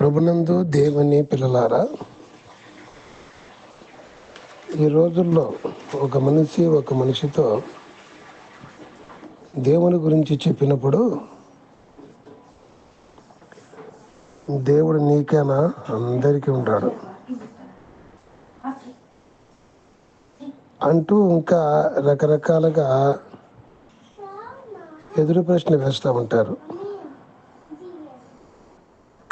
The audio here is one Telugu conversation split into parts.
ప్రభునందు దేవుని పిల్లలారా ఈ రోజుల్లో ఒక మనిషి ఒక మనిషితో దేవుని గురించి చెప్పినప్పుడు దేవుడు నీకేనా? అందరికీ ఉంటాడు. అంటూ ఇంకా రకరకాలుగా ఎదురు ప్రశ్న వేస్తూ ఉంటారు.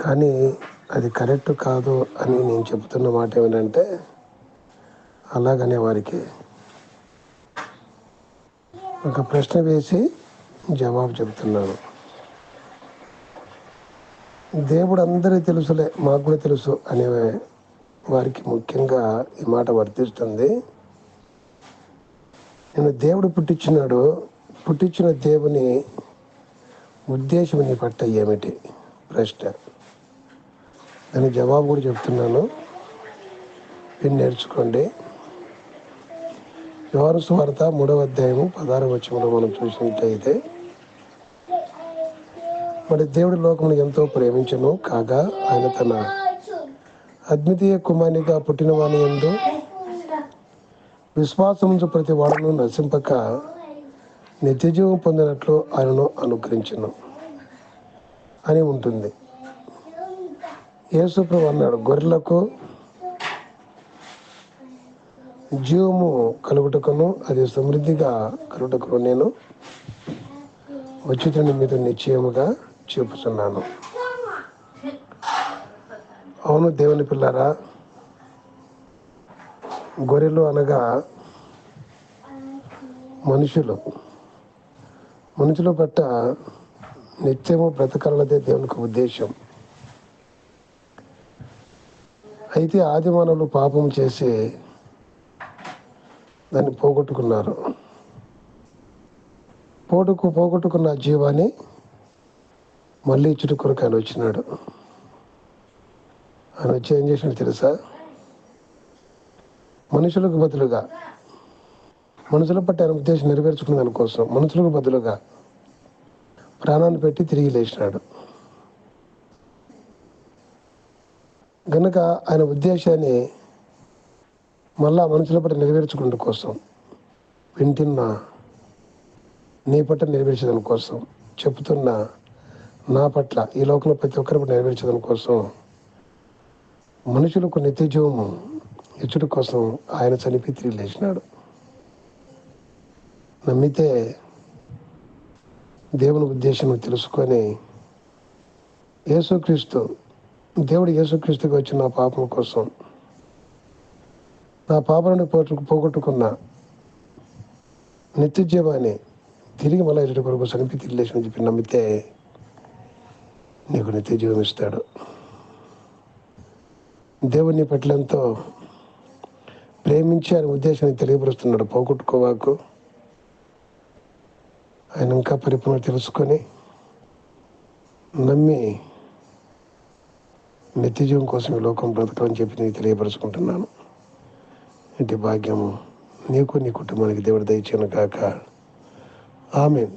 కానీ అది కరెక్ట్ కాదు అని నేను చెబుతున్న మాట ఏమిటంటే అలాగనే వారికి ఒక ప్రశ్న వేసి జవాబు చెబుతున్నాను. దేవుడు అందరి తెలుసులే మాకు కూడా తెలుసు అనే వారికి ముఖ్యంగా ఈ మాట వర్తిస్తుంది. నేను దేవుడు పుట్టించినాడు పుట్టించిన దేవుని ఉద్దేశం నీ పట్ల ఏమిటి? ప్రశ్న. దానికి జవాబు కూడా చెప్తున్నాను. విని నేర్చుకోండి. యోహాను సువార్త మూడవ అధ్యాయము పదహారు వచ్చంలో మనం చూసినట్లయితే మరి దేవుడి లోకమును ఎంతో ప్రేమించను కాగా ఆయన తన అద్వితీయ కుమారునిగా పుట్టిన వాణి ఎందు విశ్వాసముంచు ప్రతి వాడును నశింపక నిత్యజీవం పొందినట్లు ఆయనను అనుగ్రహించను అని ఉంటుంది. యేసుప్రభు అన్నాడు గొర్రెలకు జీవము కలుగుటకును అది సమృద్ధిగా కలుగుటకును నేను ఉచితని మీద నిశ్చయముగా చూపుతున్నాను అవును దేవుని పిల్లారా గొర్రెలు అనగా మనుషులు. మనుషులు పట్ల నిత్యము బ్రతకాలదే దేవునికి ఉద్దేశం. అయితే ఆది మానవులు పాపం చేసి దాన్ని పోగొట్టుకున్నారు. పోటుకు పోగొట్టుకున్న జీవాన్ని మళ్ళీ ఇచ్చుట ఆయన వచ్చినాడు. ఆయన వచ్చి ఏం చేసినాడు తెలుసా? మనుషులకు బదులుగా మనుషుల పట్టి ఆయన ఉద్దేశం నెరవేర్చుకున్న దానికోసం మనుషులకు బదులుగా ప్రాణాన్ని పెట్టి తిరిగి లేచినాడు. గనుక ఆయన ఉద్దేశాన్ని మళ్ళా మనుషుల పట్ల నెరవేర్చుకునే కోసం వింటున్న నీ పట్ల నెరవేర్చడం కోసం చెప్తున్న నా పట్ల ఈ లోకంలో ప్రతి ఒక్కరి పట్ల నెరవేర్చడం కోసం మనుషులకు నిత్యజీవము ఇచ్చుడు కోసం ఆయన చనిపి తిరిగి లేచినాడు. నమ్మితే దేవుని ఉద్దేశం తెలుసుకొని యేసుక్రీస్తు దేవుడు యేసుక్రీస్తుకి వచ్చిన నా పాపం కోసం నా పాపలను పోటు పోగొట్టుకున్న నిత్య జీవాన్ని తిరిగి మళ్ళీ ఎదుటి కొరకు చనిపి తిరిగి చెప్పి నమ్మితే నీకు నిత్య జీవం ఇస్తాడు దేవుని పట్ల ఎంతో ప్రేమించి ఆయన ఉద్దేశాన్ని తెలియపరుస్తున్నాడు. పోగొట్టుకోవాకు. ఆయన ఇంకా పరిపూర్ణ తెలుసుకొని నమ్మి నిత్యజీవం కోసం ఈ లోకం బ్రతకమని చెప్పి నీకు తెలియపరుచుకుంటున్నాను. ఇంటి భాగ్యము నీకు నీ కుటుంబానికి దేవుడు దయచేయను కాక ఆమె